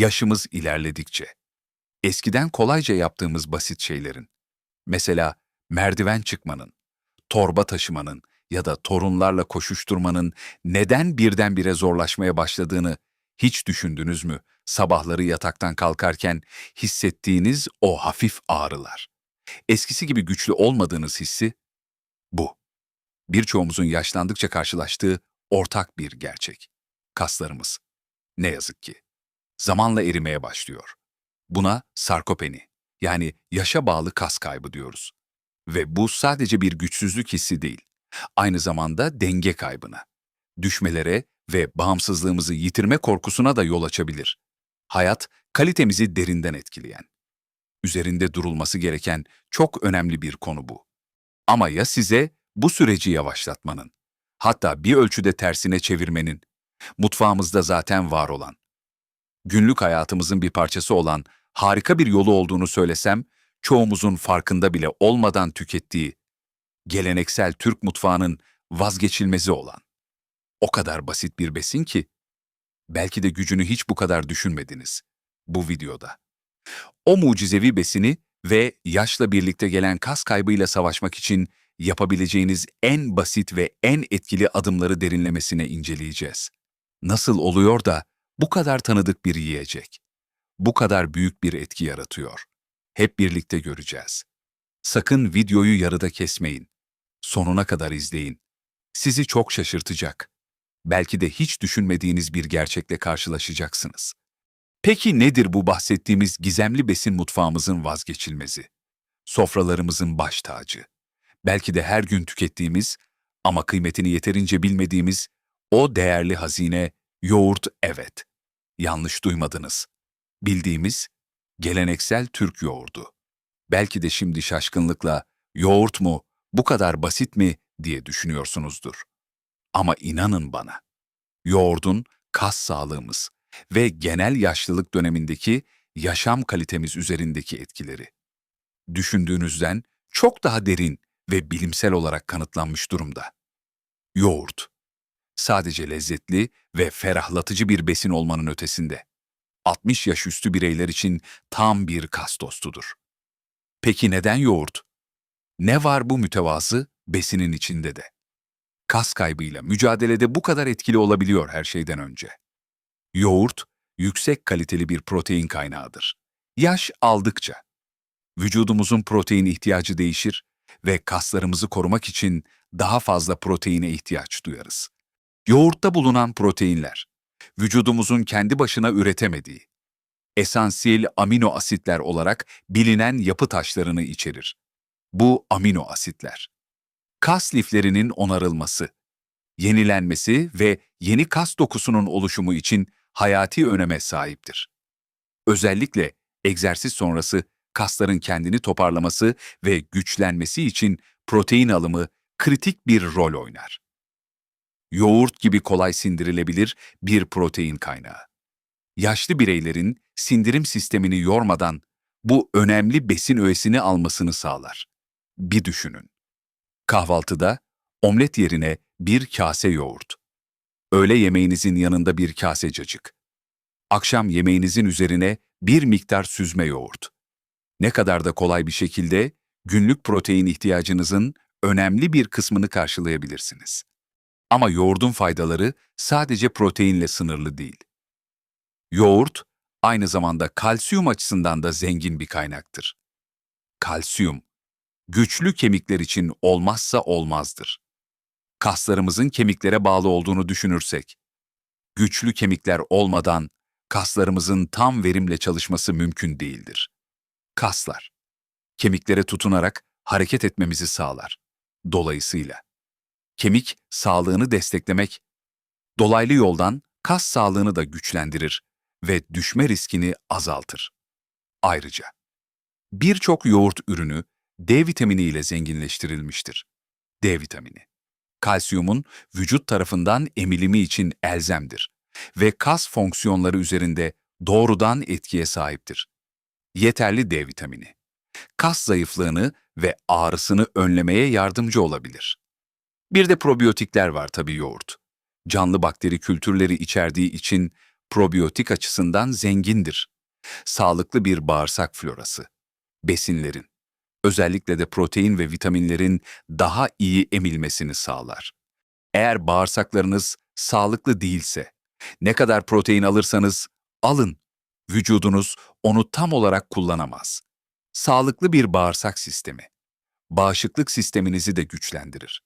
Yaşımız ilerledikçe, eskiden kolayca yaptığımız basit şeylerin, mesela merdiven çıkmanın, torba taşımanın ya da torunlarla koşuşturmanın neden birdenbire zorlaşmaya başladığını hiç düşündünüz mü? Sabahları yataktan kalkarken hissettiğiniz o hafif ağrılar. Eskisi gibi güçlü olmadığınız hissi bu. Birçoğumuzun yaşlandıkça karşılaştığı ortak bir gerçek. Kaslarımız. Ne yazık ki. Zamanla erimeye başlıyor. Buna sarkopeni yani yaşa bağlı kas kaybı diyoruz. Ve bu sadece bir güçsüzlük hissi değil, aynı zamanda denge kaybına, düşmelere ve bağımsızlığımızı yitirme korkusuna da yol açabilir. Hayat, kalitemizi derinden etkileyen. Üzerinde durulması gereken çok önemli bir konu bu. Ama ya size bu süreci yavaşlatmanın, hatta bir ölçüde tersine çevirmenin, mutfağımızda zaten var olan, günlük hayatımızın bir parçası olan harika bir yolu olduğunu söylesem, çoğumuzun farkında bile olmadan tükettiği, geleneksel Türk mutfağının vazgeçilmezi olan. O kadar basit bir besin ki, belki de gücünü hiç bu kadar düşünmediniz bu videoda. O mucizevi besini ve yaşla birlikte gelen kas kaybıyla savaşmak için yapabileceğiniz en basit ve en etkili adımları derinlemesine inceleyeceğiz. Nasıl oluyor da bu kadar tanıdık bir yiyecek, bu kadar büyük bir etki yaratıyor? Hep birlikte göreceğiz. Sakın videoyu yarıda kesmeyin. Sonuna kadar izleyin. Sizi çok şaşırtacak. Belki de hiç düşünmediğiniz bir gerçekle karşılaşacaksınız. Peki nedir bu bahsettiğimiz gizemli besin mutfağımızın vazgeçilmezi? Sofralarımızın baş tacı. Belki de her gün tükettiğimiz ama kıymetini yeterince bilmediğimiz o değerli hazine yoğurt evet. Yanlış duymadınız. Bildiğimiz geleneksel Türk yoğurdu. Belki de şimdi şaşkınlıkla yoğurt mu, bu kadar basit mi diye düşünüyorsunuzdur. Ama inanın bana, yoğurdun kas sağlığımız ve genel yaşlılık dönemindeki yaşam kalitemiz üzerindeki etkileri. Düşündüğünüzden çok daha derin ve bilimsel olarak kanıtlanmış durumda. Yoğurt, sadece lezzetli ve ferahlatıcı bir besin olmanın ötesinde. 60 yaş üstü bireyler için tam bir kas dostudur. Peki neden yoğurt? Ne var bu mütevazı besinin içinde de? Kas kaybıyla mücadelede bu kadar etkili olabiliyor her şeyden önce. Yoğurt, yüksek kaliteli bir protein kaynağıdır. Yaş aldıkça vücudumuzun protein ihtiyacı değişir ve kaslarımızı korumak için daha fazla proteine ihtiyaç duyarız. Yoğurtta bulunan proteinler, vücudumuzun kendi başına üretemediği, esansiyel amino asitler olarak bilinen yapı taşlarını içerir. Bu amino asitler, kas liflerinin onarılması, yenilenmesi ve yeni kas dokusunun oluşumu için hayati öneme sahiptir. Özellikle egzersiz sonrası kasların kendini toparlaması ve güçlenmesi için protein alımı kritik bir rol oynar. Yoğurt gibi kolay sindirilebilir bir protein kaynağı. Yaşlı bireylerin sindirim sistemini yormadan bu önemli besin öğesini almasını sağlar. Bir düşünün. Kahvaltıda omlet yerine bir kase yoğurt. Öğle yemeğinizin yanında bir kase cacık. Akşam yemeğinizin üzerine bir miktar süzme yoğurt. Ne kadar da kolay bir şekilde günlük protein ihtiyacınızın önemli bir kısmını karşılayabilirsiniz. Ama yoğurdun faydaları sadece proteinle sınırlı değil. Yoğurt, aynı zamanda kalsiyum açısından da zengin bir kaynaktır. Kalsiyum, güçlü kemikler için olmazsa olmazdır. Kaslarımızın kemiklere bağlı olduğunu düşünürsek, güçlü kemikler olmadan kaslarımızın tam verimle çalışması mümkün değildir. Kaslar, kemiklere tutunarak hareket etmemizi sağlar. Dolayısıyla, kemik sağlığını desteklemek, dolaylı yoldan kas sağlığını da güçlendirir ve düşme riskini azaltır. Ayrıca, birçok yoğurt ürünü D vitamini ile zenginleştirilmiştir. D vitamini, kalsiyumun vücut tarafından emilimi için elzemdir ve kas fonksiyonları üzerinde doğrudan etkiye sahiptir. Yeterli D vitamini, kas zayıflığını ve ağrısını önlemeye yardımcı olabilir. Bir de probiyotikler var tabii yoğurt. Canlı bakteri kültürleri içerdiği için probiyotik açısından zengindir. Sağlıklı bir bağırsak florası. Besinlerin, özellikle de protein ve vitaminlerin daha iyi emilmesini sağlar. Eğer bağırsaklarınız sağlıklı değilse, ne kadar protein alırsanız alın, vücudunuz onu tam olarak kullanamaz. Sağlıklı bir bağırsak sistemi, bağışıklık sisteminizi de güçlendirir.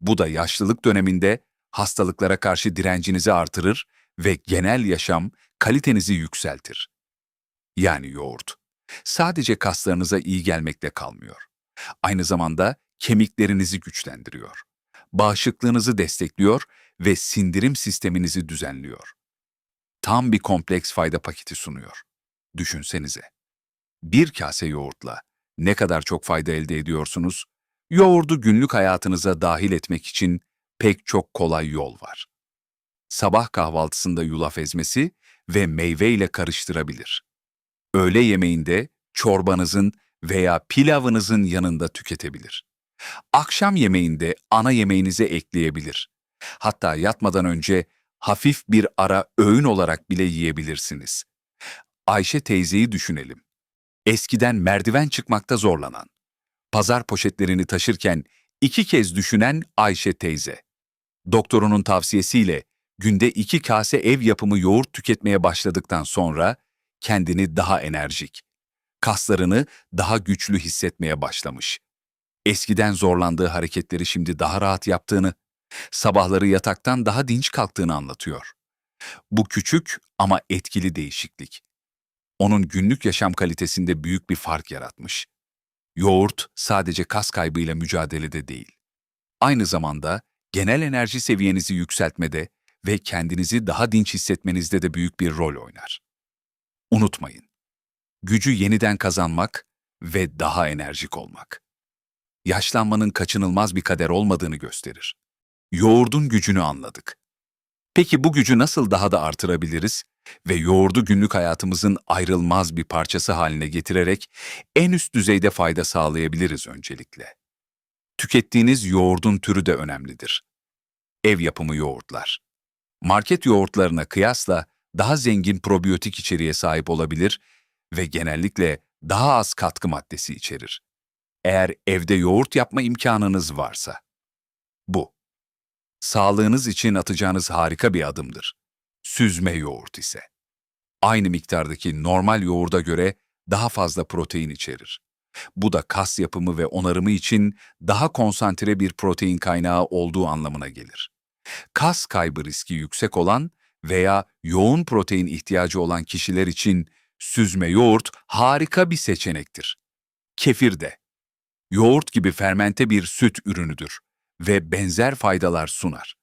Bu da yaşlılık döneminde hastalıklara karşı direncinizi artırır ve genel yaşam kalitenizi yükseltir. Yani yoğurt. Sadece kaslarınıza iyi gelmekle kalmıyor. Aynı zamanda kemiklerinizi güçlendiriyor. Bağışıklığınızı destekliyor ve sindirim sisteminizi düzenliyor. Tam bir kompleks fayda paketi sunuyor. Düşünsenize. Bir kase yoğurtla ne kadar çok fayda elde ediyorsunuz? Yoğurdu günlük hayatınıza dahil etmek için pek çok kolay yol var. Sabah kahvaltısında yulaf ezmesi ve meyve ile karıştırabilir. Öğle yemeğinde çorbanızın veya pilavınızın yanında tüketebilir. Akşam yemeğinde ana yemeğinize ekleyebilir. Hatta yatmadan önce hafif bir ara öğün olarak bile yiyebilirsiniz. Ayşe teyzeyi düşünelim. Eskiden merdiven çıkmakta zorlanan, pazar poşetlerini taşırken iki kez düşünen Ayşe teyze. Doktorunun tavsiyesiyle günde iki kase ev yapımı yoğurt tüketmeye başladıktan sonra kendini daha enerjik, kaslarını daha güçlü hissetmeye başlamış. Eskiden zorlandığı hareketleri şimdi daha rahat yaptığını, sabahları yataktan daha dinç kalktığını anlatıyor. Bu küçük ama etkili değişiklik. Onun günlük yaşam kalitesinde büyük bir fark yaratmış. Yoğurt sadece kas kaybıyla mücadelede değil. Aynı zamanda genel enerji seviyenizi yükseltmede ve kendinizi daha dinç hissetmenizde de büyük bir rol oynar. Unutmayın, gücü yeniden kazanmak ve daha enerjik olmak. Yaşlanmanın kaçınılmaz bir kader olmadığını gösterir. Yoğurdun gücünü anladık. Peki bu gücü nasıl daha da artırabiliriz ve yoğurdu günlük hayatımızın ayrılmaz bir parçası haline getirerek en üst düzeyde fayda sağlayabiliriz öncelikle. Tükettiğiniz yoğurdun türü de önemlidir. Ev yapımı yoğurtlar. Market yoğurtlarına kıyasla daha zengin probiyotik içeriğe sahip olabilir ve genellikle daha az katkı maddesi içerir. Eğer evde yoğurt yapma imkanınız varsa. Bu. Sağlığınız için atacağınız harika bir adımdır. Süzme yoğurt ise. Aynı miktardaki normal yoğurda göre daha fazla protein içerir. Bu da kas yapımı ve onarımı için daha konsantre bir protein kaynağı olduğu anlamına gelir. Kas kaybı riski yüksek olan veya yoğun protein ihtiyacı olan kişiler için süzme yoğurt harika bir seçenektir. Kefir de. Yoğurt gibi fermente bir süt ürünüdür ve benzer faydalar sunar.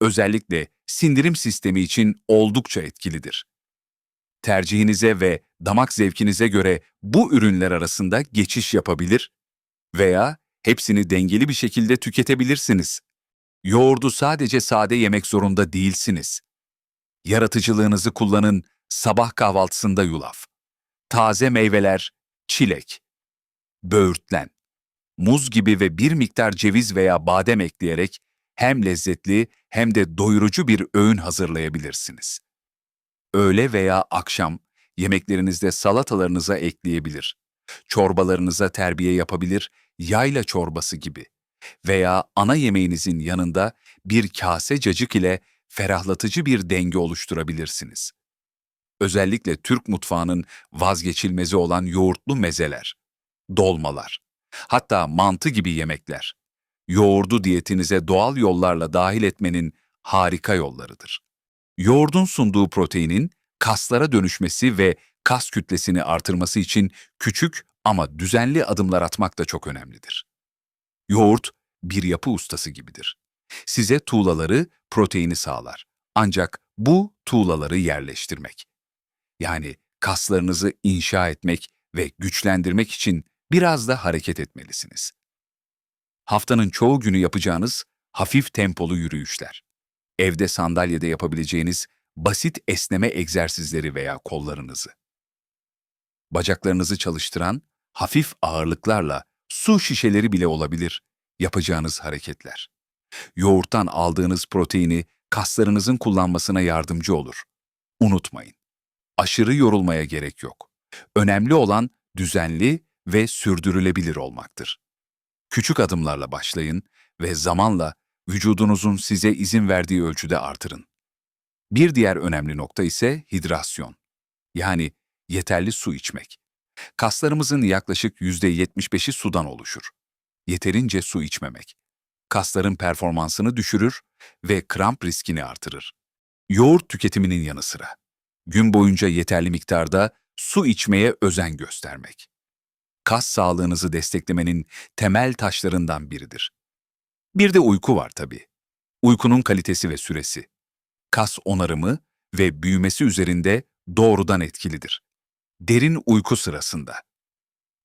Özellikle sindirim sistemi için oldukça etkilidir. Tercihinize ve damak zevkinize göre bu ürünler arasında geçiş yapabilir veya hepsini dengeli bir şekilde tüketebilirsiniz. Yoğurdu sadece sade yemek zorunda değilsiniz. Yaratıcılığınızı kullanın, sabah kahvaltısında yulaf. Taze meyveler, çilek. Böğürtlen. Muz gibi ve bir miktar ceviz veya badem ekleyerek hem lezzetli hem de doyurucu bir öğün hazırlayabilirsiniz. Öğle veya akşam yemeklerinizde salatalarınıza ekleyebilir. Çorbalarınıza terbiye yapabilir, yayla çorbası gibi. Veya ana yemeğinizin yanında bir kase cacık ile ferahlatıcı bir denge oluşturabilirsiniz. Özellikle Türk mutfağının vazgeçilmezi olan yoğurtlu mezeler, dolmalar, hatta mantı gibi yemekler. Yoğurdu diyetinize doğal yollarla dahil etmenin harika yollarıdır. Yoğurdun sunduğu proteinin kaslara dönüşmesi ve kas kütlesini artırması için küçük ama düzenli adımlar atmak da çok önemlidir. Yoğurt bir yapı ustası gibidir. Size tuğlaları, proteini sağlar. Ancak bu tuğlaları yerleştirmek. Yani kaslarınızı inşa etmek ve güçlendirmek için biraz da hareket etmelisiniz. Haftanın çoğu günü yapacağınız hafif tempolu yürüyüşler. Evde sandalyede yapabileceğiniz basit esneme egzersizleri veya kollarınızı. Bacaklarınızı çalıştıran hafif ağırlıklarla su şişeleri bile olabilir yapacağınız hareketler. Yoğurttan aldığınız proteini kaslarınızın kullanmasına yardımcı olur. Unutmayın. Aşırı yorulmaya gerek yok. Önemli olan düzenli ve sürdürülebilir olmaktır. Küçük adımlarla başlayın ve zamanla vücudunuzun size izin verdiği ölçüde artırın. Bir diğer önemli nokta ise hidrasyon. Yani yeterli su içmek. Kaslarımızın yaklaşık %75'i sudan oluşur. Yeterince su içmemek. Kasların performansını düşürür ve kramp riskini artırır. Yoğurt tüketiminin yanı sıra. Gün boyunca yeterli miktarda su içmeye özen göstermek. Kas sağlığınızı desteklemenin temel taşlarından biridir. Bir de uyku var tabii. Uykunun kalitesi ve süresi. Kas onarımı ve büyümesi üzerinde doğrudan etkilidir. Derin uyku sırasında.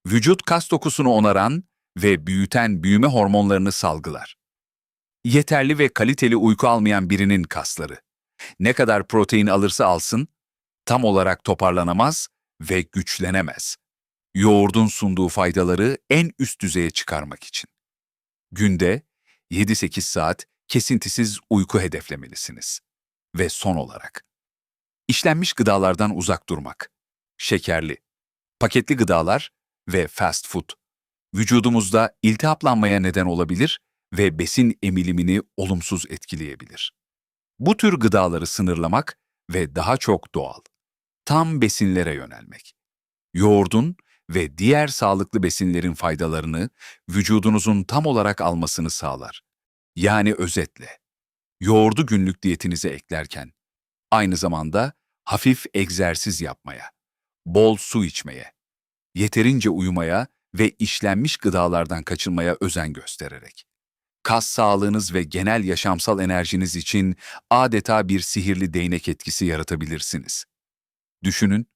Vücut kas dokusunu onaran ve büyüten büyüme hormonlarını salgılar. Yeterli ve kaliteli uyku almayan birinin kasları, ne kadar protein alırsa alsın, tam olarak toparlanamaz ve güçlenemez. Yoğurdun sunduğu faydaları en üst düzeye çıkarmak için. Günde 7-8 saat kesintisiz uyku hedeflemelisiniz. Ve son olarak, işlenmiş gıdalardan uzak durmak. Şekerli, paketli gıdalar ve fast food vücudumuzda iltihaplanmaya neden olabilir ve besin emilimini olumsuz etkileyebilir. Bu tür gıdaları sınırlamak ve daha çok doğal, tam besinlere yönelmek. Yoğurdun ve diğer sağlıklı besinlerin faydalarını vücudunuzun tam olarak almasını sağlar. Yani özetle, yoğurdu günlük diyetinize eklerken, aynı zamanda hafif egzersiz yapmaya, bol su içmeye, yeterince uyumaya ve işlenmiş gıdalardan kaçınmaya özen göstererek. Kas sağlığınız ve genel yaşamsal enerjiniz için adeta bir sihirli değnek etkisi yaratabilirsiniz. Düşünün,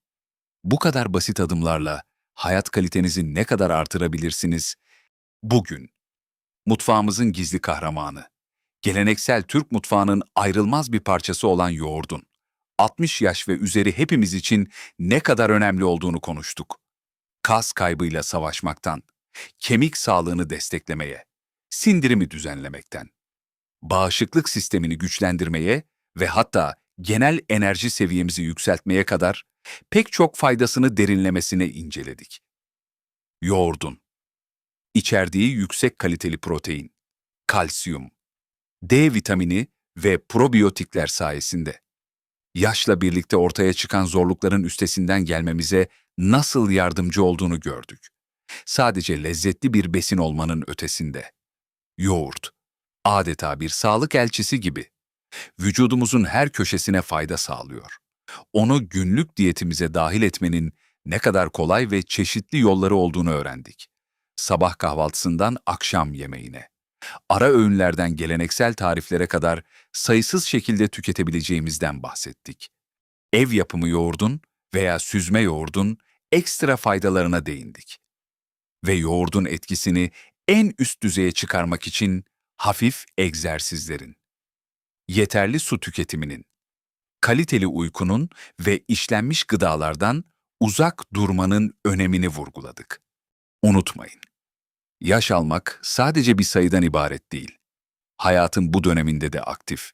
bu kadar basit adımlarla hayat kalitenizi ne kadar artırabilirsiniz? Bugün, mutfağımızın gizli kahramanı, geleneksel Türk mutfağının ayrılmaz bir parçası olan yoğurdun, 60 yaş ve üzeri hepimiz için ne kadar önemli olduğunu konuştuk. Kas kaybıyla savaşmaktan, kemik sağlığını desteklemeye, sindirimi düzenlemekten, bağışıklık sistemini güçlendirmeye ve hatta genel enerji seviyemizi yükseltmeye kadar pek çok faydasını derinlemesine inceledik. Yoğurdun içerdiği yüksek kaliteli protein, kalsiyum, D vitamini ve probiyotikler sayesinde yaşla birlikte ortaya çıkan zorlukların üstesinden gelmemize nasıl yardımcı olduğunu gördük. Sadece lezzetli bir besin olmanın ötesinde. Yoğurt, adeta bir sağlık elçisi gibi. Vücudumuzun her köşesine fayda sağlıyor. Onu günlük diyetimize dahil etmenin ne kadar kolay ve çeşitli yolları olduğunu öğrendik. Sabah kahvaltısından akşam yemeğine, ara öğünlerden geleneksel tariflere kadar sayısız şekilde tüketebileceğimizden bahsettik. Ev yapımı yoğurdun veya süzme yoğurdun ekstra faydalarına değindik. Ve yoğurdun etkisini en üst düzeye çıkarmak için hafif egzersizlerin, yeterli su tüketiminin, kaliteli uykunun ve işlenmiş gıdalardan uzak durmanın önemini vurguladık. Unutmayın, yaş almak sadece bir sayıdan ibaret değil. Hayatın bu döneminde de aktif.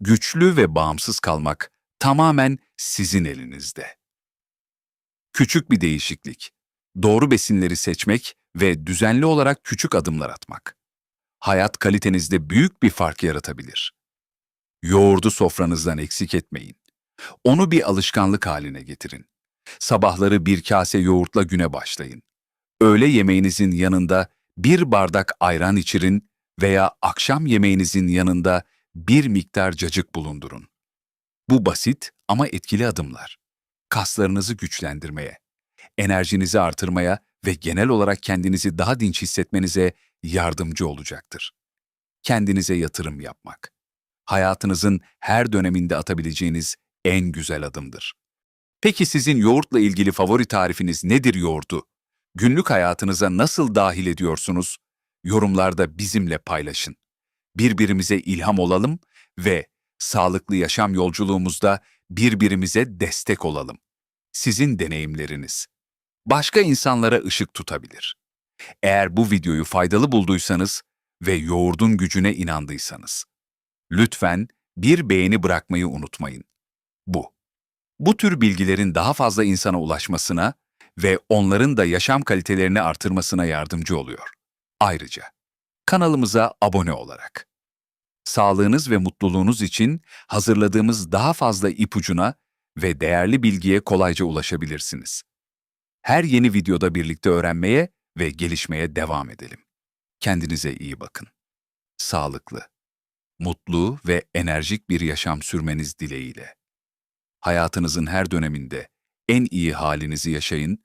Güçlü ve bağımsız kalmak tamamen sizin elinizde. Küçük bir değişiklik, doğru besinleri seçmek ve düzenli olarak küçük adımlar atmak. Hayat kalitenizde büyük bir fark yaratabilir. Yoğurdu sofranızdan eksik etmeyin. Onu bir alışkanlık haline getirin. Sabahları bir kase yoğurtla güne başlayın. Öğle yemeğinizin yanında bir bardak ayran içirin veya akşam yemeğinizin yanında bir miktar cacık bulundurun. Bu basit ama etkili adımlar. Kaslarınızı güçlendirmeye, enerjinizi artırmaya ve genel olarak kendinizi daha dinç hissetmenize yardımcı olacaktır. Kendinize yatırım yapmak. Hayatınızın her döneminde atabileceğiniz en güzel adımdır. Peki sizin yoğurtla ilgili favori tarifiniz nedir yoğurdu? Günlük hayatınıza nasıl dahil ediyorsunuz? Yorumlarda bizimle paylaşın. Birbirimize ilham olalım ve sağlıklı yaşam yolculuğumuzda birbirimize destek olalım. Sizin deneyimleriniz başka insanlara ışık tutabilir. Eğer bu videoyu faydalı bulduysanız ve yoğurdun gücüne inandıysanız, lütfen bir beğeni bırakmayı unutmayın. Bu Bu tür bilgilerin daha fazla insana ulaşmasına ve onların da yaşam kalitelerini artırmasına yardımcı oluyor. Ayrıca kanalımıza abone olarak sağlığınız ve mutluluğunuz için hazırladığımız daha fazla ipucuna ve değerli bilgiye kolayca ulaşabilirsiniz. Her yeni videoda birlikte öğrenmeye ve gelişmeye devam edelim. Kendinize iyi bakın. Sağlıklı, mutlu ve enerjik bir yaşam sürmeniz dileğiyle. Hayatınızın her döneminde en iyi halinizi yaşayın